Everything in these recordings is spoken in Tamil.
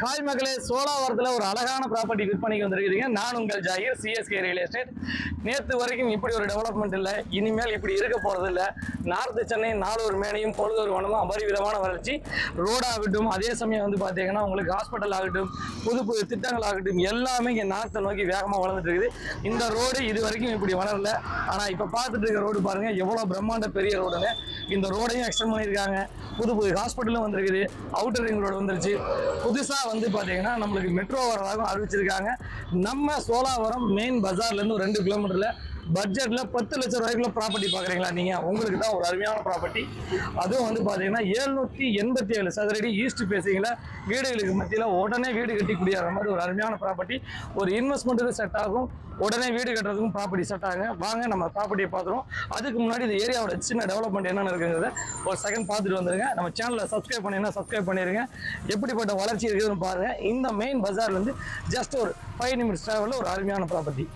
ஹாய் மக்களே சோலாவரத்தில் ஒரு அழகான ப்ராப்பர்ட்டி விற்பனைக்கு வந்திருக்கிறீங்க. நான் உங்கள் ஜாகிர் சிஎஸ்கே ரியல் எஸ்டேட் நேற்று வரைக்கும் இப்படி ஒரு டெவலப்மெண்ட் இல்லை இனிமேல் இப்படி இருக்க போகிறது இல்லை. நார்த்து சென்னை நாலூர் மேனையும் பொழுதொரு வனமும் அபரிவிதமான வளர்ச்சி. ரோடாகட்டும் அதே சமயம் வந்து பார்த்தீங்கன்னா உங்களுக்கு ஹாஸ்பிட்டல் ஆகட்டும் புது புது திட்டங்கள் ஆகட்டும் எல்லாமே இங்கே நார்த்தை நோக்கி வேகமாக வளர்ந்துட்டு இருக்குது. இந்த ரோடு இது வரைக்கும் இப்படி வளரல. ஆனால் இப்போ பார்த்துட்டு இருக்க ரோடு பாருங்கள் எவ்வளோ பிரம்மாண்ட பெரிய ரோடுன்னு இந்த ரோடையும் எக்ஸ்டெண்ட் பண்ணியிருக்காங்க. புது புது ஹாஸ்பிட்டலும் வந்திருக்குது. அவுட்டர் ரிங் ரோடு வந்துருச்சு. புதுசாக வந்து பார்த்தீங்கன்னா நம்மளுக்கு மெட்ரோ வரதாகவும் அறிவிச்சிருக்காங்க. நம்ம சோலாவரம் மெயின் பஜார்லேருந்து ஒரு ரெண்டு கிலோமீட்டரில் பட்ஜெட்டில் பத்து லட்சம் ரூபாய்க்குள்ள ப்ராப்பர்ட்டி பார்க்குறீங்களா நீங்கள் உங்களுக்கு தான் ஒரு அருமையான ப்ராப்பர்ட்டி அதுவும் வந்து பார்த்தீங்கன்னா எழுநூற்றி எண்பத்தி ஏழு சதுரடி ஈஸ்ட் பேசிங்கில் வீடுகளுக்கு மத்தியில் உடனே வீடு கட்டி குடியாகிற மாதிரி ஒரு அருமையான ப்ராப்பர்ட்டி ஒரு இன்வெஸ்ட்மெண்ட்டுக்கு செட் ஆகும். உடனே வீடு கட்டுறதுக்கும் ப்ராப்பர்ட்டி செட் ஆகும் வாங்க நம்ம ப்ராப்பர்ட்டியை பார்த்துருவோம் அதுக்கு முன்னாடி இந்த ஏரியாவோட சின்ன டெவலப்மெண்ட் என்னென்ன இருக்குங்கிறத ஒரு செகண்ட் பார்த்துட்டு வந்துருங்க. நம்ம சேனலை சப்ஸ்கிரைப் பண்ணினா சப்ஸ்கிரைப் பண்ணிடுங்க எப்படிப்பட்ட வளர்ச்சி இருக்குதுன்னு பாருங்க. இந்த மெயின் பஜார்லேருந்து ஜஸ்ட் ஒரு ஃபைவ் நிமிட்ஸ் ட்ராவலில் ஒரு அருமையான ப்ராப்பர்ட்டி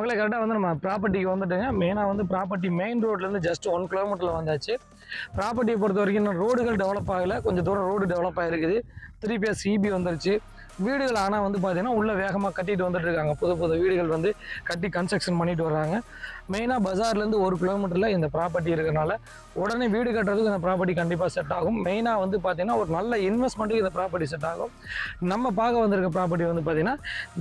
மக்களை கரெக்டாக வந்து நம்ம ப்ராப்பர்ட்டிக்கு வந்துட்டுங்க மெயினாக வந்து ப்ராப்பர்ட்டி மெயின் ரோட்லேருந்து ஜஸ்ட் ஒன் கிலோமீட்டரில் வந்தாச்சு. ப்ராப்பர்ட்டியை பொறுத்த வரைக்கும் இன்னும் ரோடுகள் டெவலப் ஆகலை. கொஞ்சம் தூரம் ரோடு டெவலப் ஆகிருக்குது த்ரீ பிஎஸ் சிபி வந்துருச்சு. வீடுகள் ஆனால் வந்து பார்த்தீங்கன்னா உள்ளே வேகமாக கட்டிட்டு வந்துட்டு இருக்காங்க. புது புது வீடுகள் வந்து கட்டி கன்ஸ்ட்ரக்ஷன் பண்ணிட்டு வர்றாங்க. மெயினாக பஜார்லேருந்து ஒரு கிலோமீட்டரில் இந்த ப்ராப்பர்ட்டி இருக்கிறனால உடனே வீடு கட்டுறதுக்கு இந்த ப்ராப்பர்ட்டி கண்டிப்பாக செட் ஆகும். மெயினாக வந்து பார்த்தீங்கன்னா ஒரு நல்ல இன்வெஸ்ட்மெண்ட்டுக்கு இந்த ப்ராப்பர்ட்டி செட் ஆகும். நம்ம பார்க்க வந்திருக்க ப்ராப்பர்ட்டி வந்து பார்த்தீங்கன்னா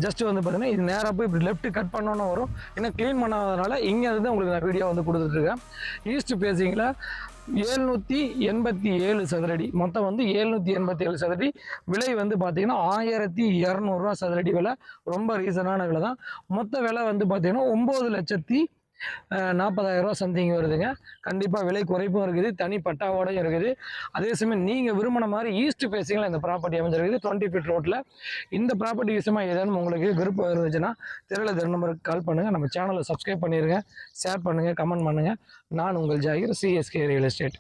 ஜஸ்ட் வந்து பார்த்தீங்கன்னா இது நேராக போய் இப்படி லெஃப்ட் கட் பண்ணோன்னு வரும். இன்னும் க்ளீன் பண்ணாதனால இங்கே இருந்து உங்களுக்கு நான் வீடியோ வந்து கொடுத்துட்ருக்கேன் ஈஸ்ட் பேசிங்கில் ஏழ்நூற்றி எண்பத்தி ஏழு சதுரடி. மொத்தம் வந்து ஏழ்நூற்றி எண்பத்தி ஏழு சதுரடி. விலை வந்து பார்த்தீங்கன்னா ஆயிரத்தி இரநூறுவா சதுரடி விலை. ரொம்ப ரீசனான விலை தான் மொத்த விலை வந்து பார்த்தீங்கன்னா ஒம்பது லட்சத்தி நாற்பதாயிரம் ரூபா சம்திங் வருதுங்க. கண்டிப்பாக விலை குறைப்பும் இருக்குது தனி பட்டாவோடையும் இருக்குது. அதே சமயம் நீங்கள் விரும்பின மாதிரி ஈஸ்ட் பேசிங்கில் இந்த ப்ராப்பர்ட்டி அமைஞ்சிருக்குது. டுவெண்ட்டி ஃபீட் ரோட்டில் இந்த ப்ராப்பர்ட்டி விஷயமா ஏதேனும் உங்களுக்கு விருப்பம் இருந்துச்சுன்னா திரள திரு நம்பருக்கு கால் பண்ணுங்கள் நம்ம சேனலை சப்ஸ்கிரைப் பண்ணிடுங்க ஷேர் பண்ணுங்கள் கமெண்ட் பண்ணுங்கள் நான் உங்கள் ஜாகிர் சிஎஸ்கே ரியல் எஸ்டேட்